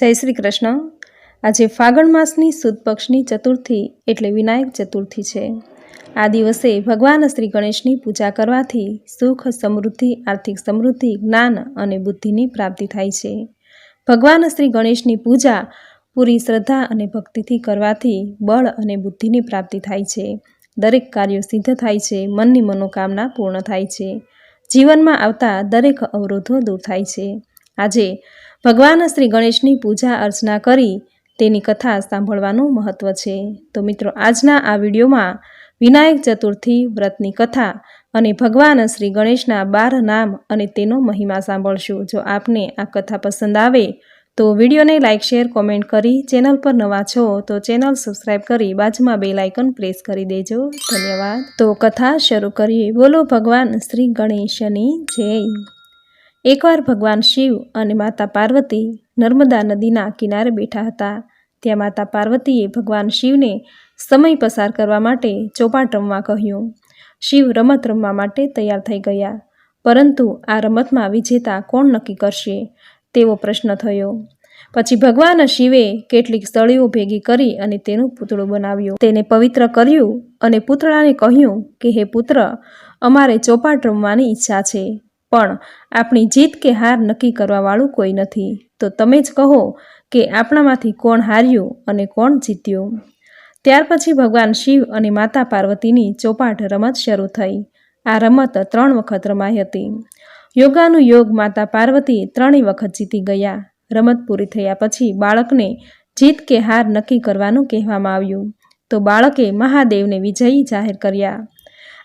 જય શ્રી કૃષ્ણ. આજે ફાગણ માસની સુદ પક્ષની ચતુર્થી એટલે વિનાયક ચતુર્થી છે. આ દિવસે ભગવાન શ્રી ગણેશની પૂજા કરવાથી સુખ, સમૃદ્ધિ, આર્થિક સમૃદ્ધિ, જ્ઞાન અને બુદ્ધિની પ્રાપ્તિ થાય છે. ભગવાન શ્રી ગણેશની પૂજા પૂરી શ્રદ્ધા અને ભક્તિથી કરવાથી બળ અને બુદ્ધિની પ્રાપ્તિ થાય છે. દરેક કાર્યો સિદ્ધ થાય છે. મનની મનોકામના પૂર્ણ થાય છે. જીવનમાં આવતા દરેક અવરોધો દૂર થાય છે. આજે ભગવાન શ્રી ગણેશની પૂજા અર્ચના કરી તેની કથા સાંભળવાનું મહત્વ છે. તો મિત્રો, આજના આ વિડીયોમાં વિનાયક ચતુર્થી વ્રતની કથા અને ભગવાન શ્રી ગણેશના બાર નામ અને તેનો મહિમા સાંભળશું. જો આપને આ કથા પસંદ આવે તો વિડીયોને લાઇક, શેર, કોમેન્ટ કરી ચેનલ પર નવા છો તો ચેનલ સબસ્ક્રાઇબ કરી બાજુમાં બે લાઇકન પ્રેસ કરી દેજો. ધન્યવાદ. તો કથા શરૂ કરીએ. બોલો ભગવાન શ્રી ગણેશની જય. એકવાર ભગવાન શિવ અને માતા પાર્વતી નર્મદા નદીના કિનારે બેઠા હતા. ત્યાં માતા પાર્વતીએ ભગવાન શિવને સમય પસાર કરવા માટે ચોપાટ રમવા કહ્યું. શિવ રમત રમવા માટે તૈયાર થઈ ગયા. પરંતુ આ રમતમાં વિજેતા કોણ નક્કી કરશે? તેવો પ્રશ્ન થયો. પછી ભગવાન શિવે કેટલીક સળીઓ ભેગી કરી અને તેનું પૂતળું બનાવ્યું. તેને પવિત્ર કર્યું અને પૂતળાને કહ્યું કે, હે પુત્ર, અમારે ચોપાટ રમવાની ઈચ્છા છે. પણ આપણી જીત કે હાર નક્કી કરવાવાળું કોઈ નથી. તો તમે જ કહો કે આપણામાંથી કોણ હાર્યું અને કોણ જીત્યું. ત્યાર પછી ભગવાન શિવ અને માતા પાર્વતીની ચોપાટ રમત શરૂ થઈ. આ રમત ત્રણ વખત રમાઈ હતી. યોગાનું યોગ માતા પાર્વતી ત્રણેય વખત જીતી ગયા. રમત પૂરી થયા પછી બાળકને જીત કે હાર નક્કી કરવાનું કહેવામાં આવ્યું. તો બાળકે મહાદેવને વિજયી જાહેર કર્યા.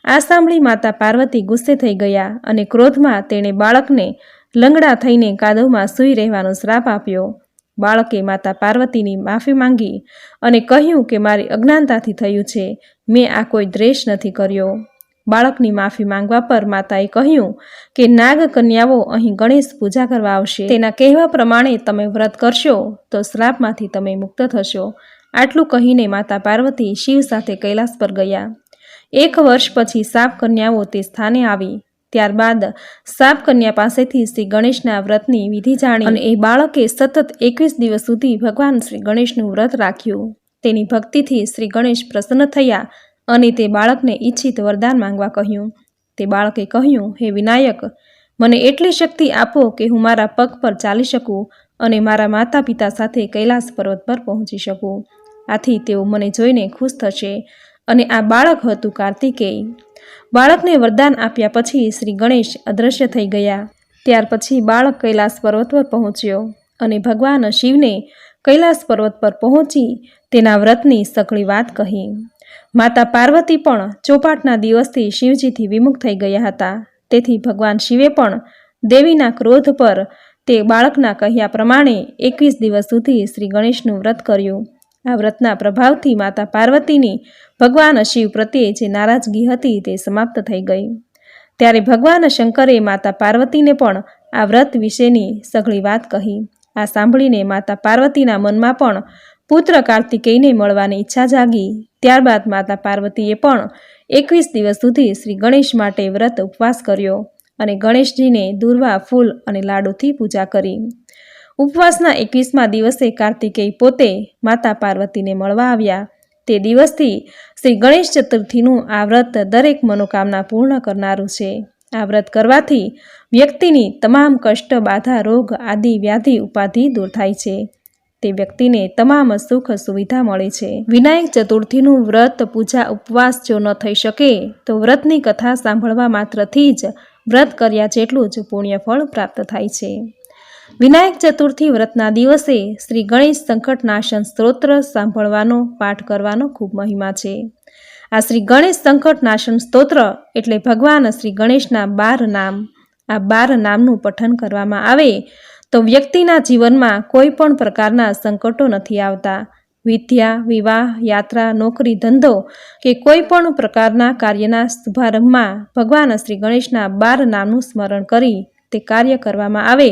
આ સાંભળી માતા પાર્વતી ગુસ્સે થઈ ગયા અને ક્રોધમાં તેણે બાળકને લંગડા થઈને કાદવમાં સૂઈ રહેવાનો શ્રાપ આપ્યો. બાળકે માતા પાર્વતીની માફી માંગી અને કહ્યું કે મારી અજ્ઞાનતાથી થયું છે, મેં આ કોઈ દ્વેષ નથી કર્યો. બાળકની માફી માંગવા પર માતાએ કહ્યું કે નાગ કન્યાઓ અહીં ગણેશ પૂજા કરવા આવશે. તેના કહેવા પ્રમાણે તમે વ્રત કરશો તો શ્રાપમાંથી તમે મુક્ત થશો. આટલું કહીને માતા પાર્વતી શિવ સાથે કૈલાસ પર ગયા. એક વર્ષ પછી સાપ કન્યાઓ તે સ્થાને આવી. ત્યારબાદ સાપ કન્યા પાસેથી શ્રી ગણેશના વ્રતની વિધિ જાણી અને એ બાળકે સતત એકવીસ દિવસ સુધી ભગવાન શ્રી ગણેશનું વ્રત રાખ્યું. તેની ભક્તિથી શ્રી ગણેશ પ્રસન્ન થયા અને તે બાળકને ઈચ્છિત વરદાન માંગવા કહ્યું. તે બાળકે કહ્યું, હે વિનાયક, મને એટલી શક્તિ આપો કે હું મારા પગ પર ચાલી શકું અને મારા માતા પિતા સાથે કૈલાસ પર્વત પર પહોંચી શકું. આથી તેઓ મને જોઈને ખુશ થશે. અને આ બાળક હતું કાર્તિકેય. બાળકને વરદાન આપ્યા પછી શ્રી ગણેશ અદૃશ્ય થઈ ગયા. ત્યાર પછી બાળક કૈલાસ પર્વત પર પહોંચ્યો અને ભગવાન શિવને કૈલાસ પર્વત પર પહોંચી તેના વ્રતની સકળી વાત કહી. માતા પાર્વતી પણ ચોપાટના દિવસથી શિવજીથી વિમુખ થઈ ગયા હતા. તેથી ભગવાન શિવે પણ દેવીના ક્રોધ પર તે બાળકના કહ્યા પ્રમાણે એકવીસ દિવસ સુધી શ્રી ગણેશનું વ્રત કર્યું. આ વ્રતના પ્રભાવથી માતા પાર્વતીની ભગવાન શિવ પ્રત્યે જે નારાજગી હતી તે સમાપ્ત થઈ ગઈ. ત્યારે ભગવાન શંકરે માતા પાર્વતીને પણ આ વ્રત વિશેની સઘળી વાત કહી. આ સાંભળીને માતા પાર્વતીના મનમાં પણ પુત્ર કાર્તિકેયને મળવાની ઈચ્છા જાગી. ત્યારબાદ માતા પાર્વતીએ પણ એકવીસ દિવસ સુધી શ્રી ગણેશ માટે વ્રત ઉપવાસ કર્યો અને ગણેશજીને દુર્વા ફૂલ અને લાડુથી પૂજા કરી. ઉપવાસના એકવીસમા દિવસે કાર્તિકેય પોતે માતા પાર્વતીને મળવા આવ્યા. તે દિવસથી શ્રી ગણેશ ચતુર્થીનું આ વ્રત દરેક મનોકામના પૂર્ણ કરનારું છે. આ વ્રત કરવાથી વ્યક્તિની તમામ કષ્ટ, બાધા, રોગ, આદિ, વ્યાધિ, ઉપાધિ દૂર થાય છે. તે વ્યક્તિને તમામ સુખ સુવિધા મળે છે. વિનાયક ચતુર્થીનું વ્રત, પૂજા, ઉપવાસ જો ન થઈ શકે, તો વ્રતની કથા સાંભળવા માત્રથી જ વ્રત કર્યા જેટલું જ પુણ્યફળ પ્રાપ્ત થાય છે. વિનાયક ચતુર્થી વ્રતના દિવસે શ્રી ગણેશ સંકટનાશન સ્ત્રોત્ર સાંભળવાનો, પાઠ કરવાનો ખૂબ મહિમા છે. આ શ્રી ગણેશ સંકટનાશન સ્તોત્ર એટલે ભગવાન શ્રી ગણેશના બાર નામ. આ બાર નામનું પઠન કરવામાં આવે તો વ્યક્તિના જીવનમાં કોઈ પણ પ્રકારના સંકટો નથી આવતા. વિદ્યા, વિવાહ, યાત્રા, નોકરી, ધંધો કે કોઈ પણ પ્રકારના કાર્યના શુભારંભમાં ભગવાન શ્રી ગણેશના બાર નામનું સ્મરણ કરી તે કાર્ય કરવામાં આવે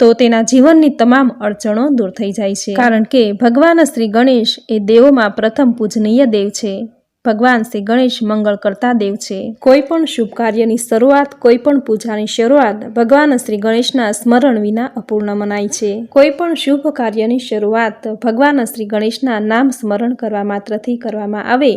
તો તેના જીવનની તમામ અડચણો દૂર થઈ જાય છે. કારણ કે ભગવાન શ્રી ગણેશ એ દેવોમાં પ્રથમ પૂજનીય દેવ છે. ભગવાન શ્રી ગણેશ મંગળ કરતા દેવ છે. કોઈ પણ શુભ કાર્યની શરૂઆત, કોઈ પણ પૂજાની શરૂઆત ભગવાન શ્રી ગણેશના સ્મરણ વિના અપૂર્ણ મનાય છે. કોઈ પણ શુભ કાર્યની શરૂઆત ભગવાન શ્રી ગણેશના નામ સ્મરણ કરવા માત્રથી કરવામાં આવે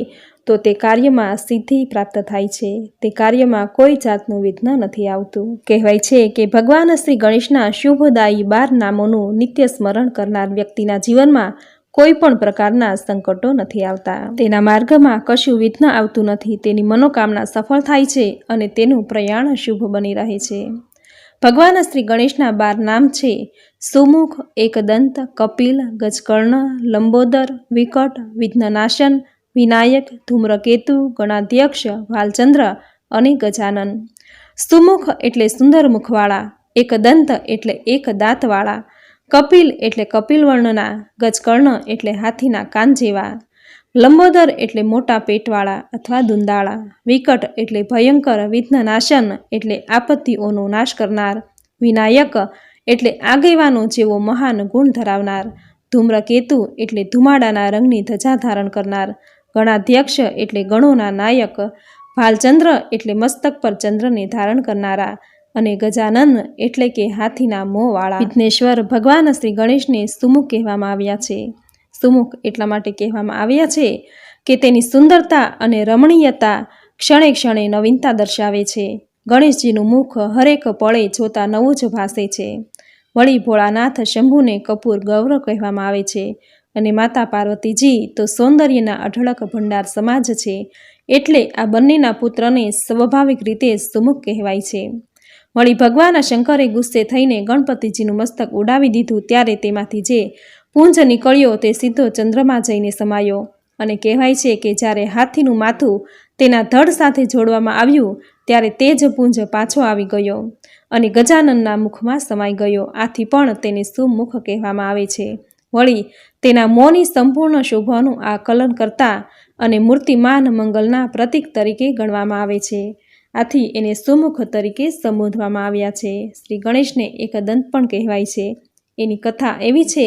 તો તે કાર્યમાં સિદ્ધિ પ્રાપ્ત થાય છે. તે કાર્યમાં કોઈ જાતનું વિઘ્ન નથી આવતું. કહેવાય છે કે ભગવાન શ્રી ગણેશના શુભદાયી બાર નામોનું નિત્ય સ્મરણ કરનાર વ્યક્તિના જીવનમાં કોઈ પણ પ્રકારના સંકટો નથી આવતા. તેના માર્ગમાં કશું વિઘ્ન આવતું નથી. તેની મનોકામના સફળ થાય છે અને તેનું પ્રયાણ શુભ બની રહે છે. ભગવાન શ્રી ગણેશના બાર નામ છે સુમુખ, એકદંત, કપિલ, ગજકર્ણ, લંબોદર, વિકટ, વિઘ્નનાશન વિનાયક, ધૂમ્રકેતુ, ગણાધ્યક્ષ ભાલચંદ્ર અને ગજાનન. સુમુખ એટલે સુંદર મુખવાળા એકદંત એટલે એક દાંતવાળા, કપિલ એટલે કપિલ વર્ણના, ગજકર્ણ એટલે હાથીના કાન જેવા, લંબોદર એટલે મોટા પેટવાળા અથવા દુંદાળા, વિકટ એટલે ભયંકર વિઘ્નનાશન એટલે આપત્તિઓનો નાશ કરનાર, વિનાયક એટલે આગેવાનો જેવો મહાન ગુણ ધરાવનાર, ધૂમ્રકેતુ એટલે ધુમાડાના રંગની ધજા ધારણ કરનાર ગણાધ્યક્ષ એટલે ગણોના નાયક, ભાલચંદ્ર એટલે મસ્તક પર ચંદ્રને ધારણ કરનારા અને ગજાનન એટલે કે હાથીના મોંવાળા. વિઘ્નેશ્વર ભગવાન શ્રી ગણેશને સુમુખ કહેવામાં આવ્યા છે. સુમુખ એટલા માટે કહેવામાં આવ્યા છે કે તેની સુંદરતા અને રમણીયતા ક્ષણે ક્ષણે નવીનતા દર્શાવે છે. ગણેશજીનું મુખ હરેક પળે જોતા નવું જ ભાસે છે. વળી ભોળાનાથ શંભુને કપૂર ગૌરવ કહેવામાં આવે છે. અને માતા પાર્વતીજી તો સૌંદર્યના અઢળક ભંડાર સમાજ છે, એટલે આ બંનેના પુત્રને સ્વાભાવિક રીતે સુમુખ કહેવાય છે. વળી ભગવાન શંકરે ગુસ્સે થઈને ગણપતિજીનું મસ્તક ઉડાવી દીધું ત્યારે તેમાંથી જે પુંજ નીકળ્યો તે સીધો ચંદ્રમાં જઈને સમાયો અને કહેવાય છે કે જ્યારે હાથીનું માથું તેના ધડ સાથે જોડવામાં આવ્યું ત્યારે તે જ પુંજ પાછો આવી ગયો અને ગજાનનના મુખમાં સમાઈ ગયો, આથી પણ તેને સુમુખ કહેવામાં આવે છે. વળી તેના મોંની સંપૂર્ણ શોભાનું આકલન કરતા અને મૂર્તિમાન મંગલના પ્રતીક તરીકે ગણવામાં આવે છે. આથી એને સુમુખ તરીકે સંબોધવામાં આવ્યા છે. શ્રી ગણેશને એક દંત પણ કહેવાય છે. એની કથા એવી છે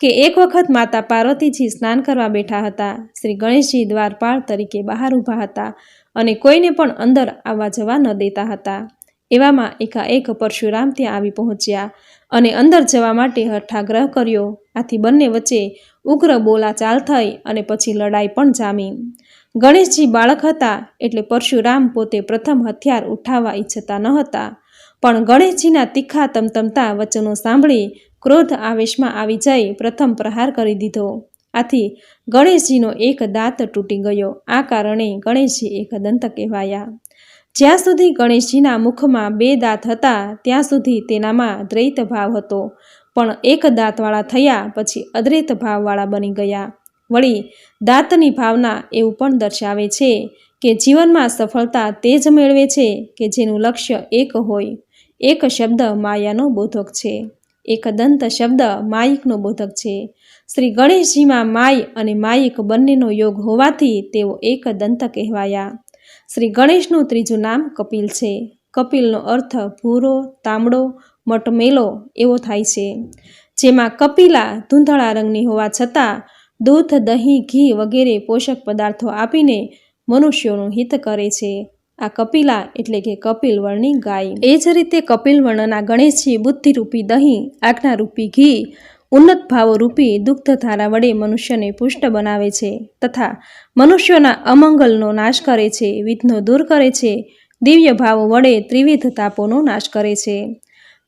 કે એક વખત માતા પાર્વતીજી સ્નાન કરવા બેઠા હતા. શ્રી ગણેશજી દ્વારપાળ તરીકે બહાર ઊભા હતા અને કોઈને પણ અંદર આવવા જવા ન દેતા હતા. એવામાં એકાએક પરશુરામ ત્યાં આવી પહોંચ્યા અને અંદર જવા માટે હઠાગ્રહ કર્યો. આથી બંને વચ્ચે ઉગ્ર બોલાચાલ થઈ અને પછી લડાઈ પણ જામી. ગણેશજી બાળક હતા એટલે પરશુરામ પોતે પ્રથમ હથિયાર ઉઠાવવા ઈચ્છતા ન હતા. પણ ગણેશજીના તીખા તમતમતા વચનો સાંભળી ક્રોધ આવેશમાં આવી જઈ પ્રથમ પ્રહાર કરી દીધો. આથી ગણેશજીનો એક દાંત તૂટી ગયો. આ કારણે ગણેશજી એક દંત કહેવાયા. જ્યાં સુધી ગણેશજીના મુખમાં બે દાંત હતા, ત્યાં સુધી તેનામાં દ્રૈત ભાવ હતો. પણ એક દાંતવાળા થયા પછી અદ્રૈત ભાવવાળા બની ગયા. વળી, દાંતની ભાવના એવું પણ દર્શાવે છે કે જીવનમાં સફળતા તે જ મેળવે છે કે જેનું લક્ષ્ય એક હોય. એક શબ્દ માયાનો બોધક છે. એક દંત શબ્દ માયિકનો બોધક છે. શ્રી ગણેશજીમાં માય અને માયિક બંનેનો યોગ હોવાથી તેઓ એક દંત કહેવાયા. શ્રી ગણેશનું ત્રીજું નામ કપિલ છે. કપિલનો અર્થ ભૂરો, તાંબડો, મટમેલો એવો થાય છે. જેમાં કપિલા ધૂંધળા રંગની હોવા છતાં દૂધ, દહીં, ઘી વગેરે પોષક પદાર્થો આપીને મનુષ્યોનું હિત કરે છે. આ કપિલા એટલે કે કપિલ વર્ણની ગાય. એ જ રીતે કપિલ વર્ણના ગણેશજી બુદ્ધિરૂપી દહીં, આજ્ઞારૂપી ઘી ઉન્નત ભાવોરૂપી દુગ્ધધારા વડે મનુષ્યને પુષ્ટ બનાવે છે તથા મનુષ્યોના અમંગલનો નાશ કરે છે, વિઘ્નો દૂર કરે છે દિવ્ય ભાવો વડે ત્રિવિધ તાપોનો નાશ કરે છે.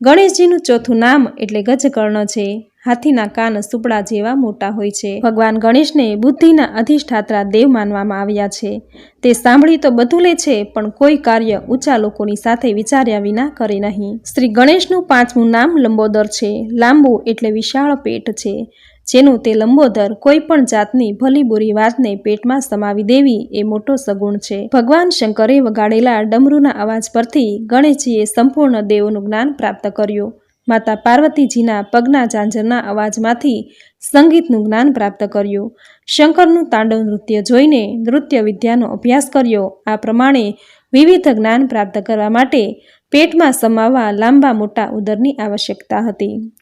ગણેશજીનું ચોથું નામ એટલે ગજકર્ણ છે. હાથીના કાન સુપડા જેવા મોટા હોય છે. ભગવાન ગણેશને બુદ્ધિના અધિષ્ઠાત્રા દેવ માનવામાં આવ્યા છે. તે સાંભળી તો બધું લે છે, પણ કોઈ કાર્ય ઊંચા લોકોની સાથે વિચાર્યા વિના કરે નહીં. શ્રી ગણેશનું પાંચમું નામ લંબોદર છે. લાંબુ એટલે વિશાળ પેટ છે, જેનું તે લંબોદર કોઈ પણ જાતની ભલી બુરી વાતને પેટમાં સમાવી દેવી એ મોટો સગુણ છે. ભગવાન શંકરે વગાડેલા ડમરૂના અવાજ પરથી ગણેશજીએ સંપૂર્ણ દેવોનું જ્ઞાન પ્રાપ્ત કર્યું. માતા પાર્વતીજીના પગના ઝાંઝરના અવાજમાંથી સંગીતનું જ્ઞાન પ્રાપ્ત કર્યું. શંકરનું તાંડવ નૃત્ય જોઈને નૃત્ય વિદ્યાનો અભ્યાસ કર્યો. આ પ્રમાણે વિવિધ જ્ઞાન પ્રાપ્ત કરવા માટે પેટમાં સમાવવા લાંબા મોટા ઉદરની આવશ્યકતા હતી.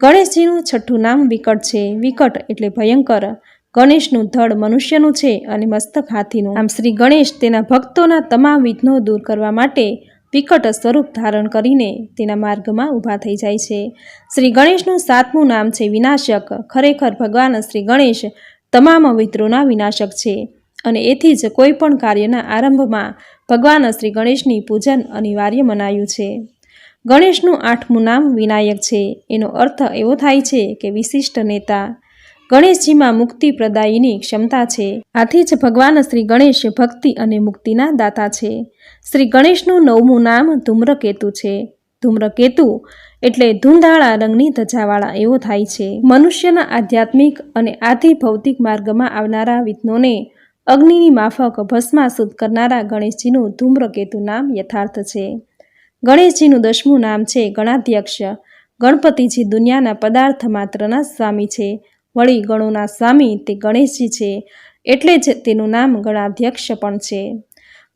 ગણેશજીનું છઠ્ઠું નામ વિકટ છે. વિકટ એટલે ભયંકર. ગણેશનું ધડ મનુષ્યનું છે અને મસ્તક હાથીનું. આમ શ્રી ગણેશ તેના ભક્તોના તમામ વિઘ્નો દૂર કરવા માટે વિકટ સ્વરૂપ ધારણ કરીને તેના માર્ગમાં ઊભા થઈ જાય છે. શ્રી ગણેશનું સાતમું નામ છે વિનાશક. ખરેખર ભગવાન શ્રી ગણેશ તમામ મિત્રોના વિનાશક છે અને એથી જ કોઈ પણ કાર્યના આરંભમાં ભગવાન શ્રી ગણેશની પૂજન અનિવાર્ય મનાયું છે. ગણેશનું આઠમું નામ વિનાયક છે. એનો અર્થ એવો થાય છે કે વિશિષ્ટ નેતા ગણેશજીમાં મુક્તિ પ્રદાયીની ક્ષમતા છે. આથી જ ભગવાન શ્રી ગણેશ ભક્તિ અને મુક્તિના દાતા છે. શ્રી ગણેશનું નવમું નામ ધૂમ્રકેતુ છે. ધૂમ્રકેતુ એટલે ધૂંધાળા રંગની ધજાવાળા એવો થાય છે. મનુષ્યના આધ્યાત્મિક અને આધિ ભૌતિક માર્ગમાં આવનારા વિઘ્નોને અગ્નિની માફક ભસ્માસુદ કરનારા ગણેશજીનું ધૂમ્રકેતુ નામ યથાર્થ છે. ગણેશજીનું દસમું નામ છે ગણાધ્યક્ષ. ગણપતિજી દુનિયાના પદાર્થ માત્રના સ્વામી છે. વળી ગણોના સ્વામી તે ગણેશજી છે, એટલે જ તેનું નામ ગણાધ્યક્ષ પણ છે.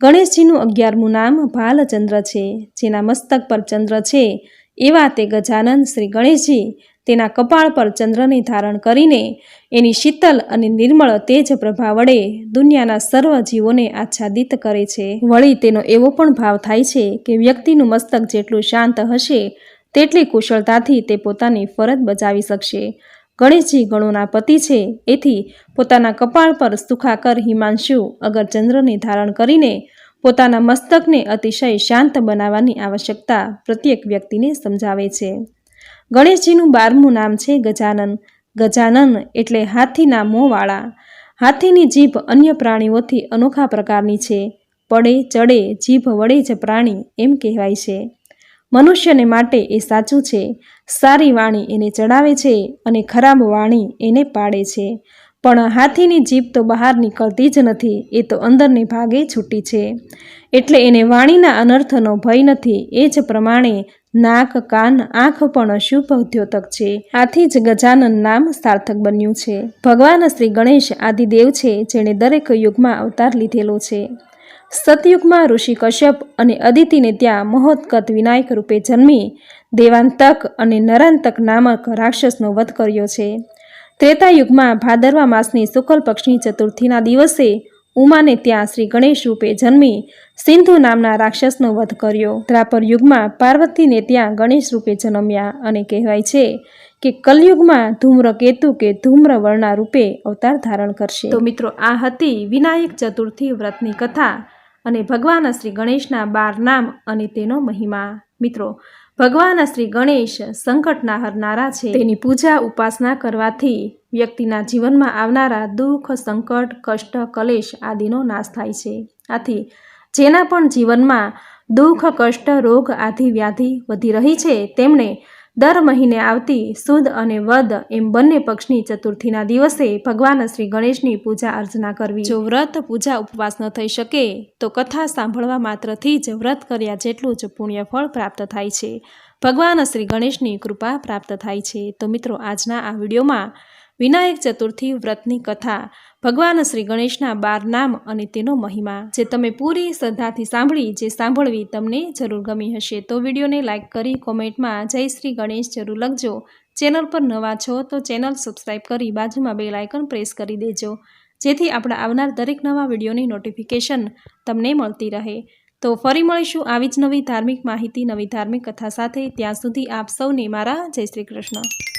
ગણેશજીનું અગિયારમું નામ ભાલચંદ્ર છે, જેના મસ્તક પર ચંદ્ર છે. એવા તે ગજાનંદ શ્રી ગણેશજી તેના કપાળ પર ચંદ્રને ધારણ કરીને એની શીતલ અને નિર્મળ તેજ પ્રભા વડે દુનિયાના સર્વ જીવોને આચ્છાદિત કરે છે. વળી તેનો એવો પણ ભાવ થાય છે કે વ્યક્તિનું મસ્તક જેટલું શાંત હશે, તેટલી કુશળતાથી તે પોતાની ફરજ બજાવી શકશે. ગણેશજી ગણોના પતિ છે, એથી પોતાના કપાળ પર સુખાકર હિમાંશુ અગરચંદ્રને ધારણ કરીને પોતાના મસ્તકને અતિશય શાંત બનાવવાની આવશ્યકતા પ્રત્યેક વ્યક્તિને સમજાવે છે. ગણેશજીનું બારમું નામ છે ગજાનન. ગજાનન એટલે હાથીના મોંવાળા. હાથીની જીભ અન્ય પ્રાણીઓથી અનોખા પ્રકારની છે. પડે, ચડે, જીભ વડે જ પ્રાણી એમ કહેવાય છે. મનુષ્યને માટે એ સાચું છે. સારી વાણી એને ચડાવે છે અને ખરાબ વાણી એને પાડે છે. પણ હાથીની જીભ તો બહાર નીકળતી જ નથી, એ તો અંદરને ભાગે છૂટી છે. એટલે એને વાણીના અનર્થનો ભય નથી, એ જ પ્રમાણે નાક, કાન, આંખ પણ શુભ ઉદ્યોતક છે. આથી જ ગજાનન નામ સાર્થક બન્યું છે. ભગવાન શ્રી ગણેશ આદિદેવ છે, જેણે દરેક યુગમાં અવતાર લીધેલો છે. સતયુગમાં ઋષિ કશ્યપ અને અદિતિને ત્યાં મહોત્કત વિનાયક રૂપે જન્મી દેવાંતક અને નરાંતક નામક રાક્ષસનો વધ કર્યો છે. ત્રેતાયુગમાં ભાદરવા માસની શુક્લ પક્ષની ચતુર્થીના દિવસે ઉમાને ત્યાં શ્રી ગણેશ રૂપે જન્મી સિંધુ નામના રાક્ષસનો વધ કર્યો. દ્રાપર યુગમાં પાર્વતીને ત્યાં ગણેશ રૂપે જન્મ્યા અને કહેવાય છે કે કલયુગમાં ધૂમ્રકેતુ કે ધૂમ્રવર્ણા રૂપે અવતાર ધારણ કરશે. તો મિત્રો, આ હતી વિનાયક ચતુર્થી વ્રતની કથા. અને ભગવાન શ્રી ગણેશના બાર નામ અને તેનો મહિમા. મિત્રો, ભગવાન શ્રી ગણેશ સંકટના હરનારા છે. તેની પૂજા ઉપાસના કરવાથી વ્યક્તિના જીવનમાં આવનારા દુઃખ, સંકટ, કષ્ટ, કલેશ આદિનો નાશ થાય છે. આથી જેના પણ જીવનમાં દુઃખ, કષ્ટ, રોગ આદિ વ્યાધિ વધી રહી છે, તેમણે દર મહિને આવતી સુદ અને વદ એમ બંને પક્ષની ચતુર્થીના દિવસે ભગવાન શ્રી ગણેશની પૂજા અર્ચના કરવી. જો વ્રત પૂજા ઉપવાસ ન થઈ શકે, તો કથા સાંભળવા માત્રથી જ વ્રત કર્યા જેટલું જ પુણ્યફળ પ્રાપ્ત થાય છે. ભગવાન શ્રી ગણેશની કૃપા પ્રાપ્ત થાય છે. તો મિત્રો, આજના આ વિડીયોમાં વિનાયક ચતુર્થી વ્રતની કથા, ભગવાન શ્રી ગણેશના બાર નામ અને તેનો મહિમા. જે તમે પૂરી શ્રદ્ધાથી સાંભળી, જે સાંભળવી તમને જરૂર ગમી હશે, તો વિડીયોને લાઇક કરી કોમેન્ટમાં જય શ્રી ગણેશ જરૂર લખજો. ચેનલ પર નવા છો તો ચેનલ સબસ્ક્રાઈબ કરી બાજુમાં બે લાઇકન પ્રેસ કરી દેજો. જેથી આપણા આવનાર દરેક નવા વિડીયોની નોટિફિકેશન તમને મળતી રહે. તો ફરી મળીશું આવી જ નવી ધાર્મિક માહિતી, નવી ધાર્મિક કથા સાથે. ત્યાં સુધી આપ સૌને મારા જય શ્રી કૃષ્ણ.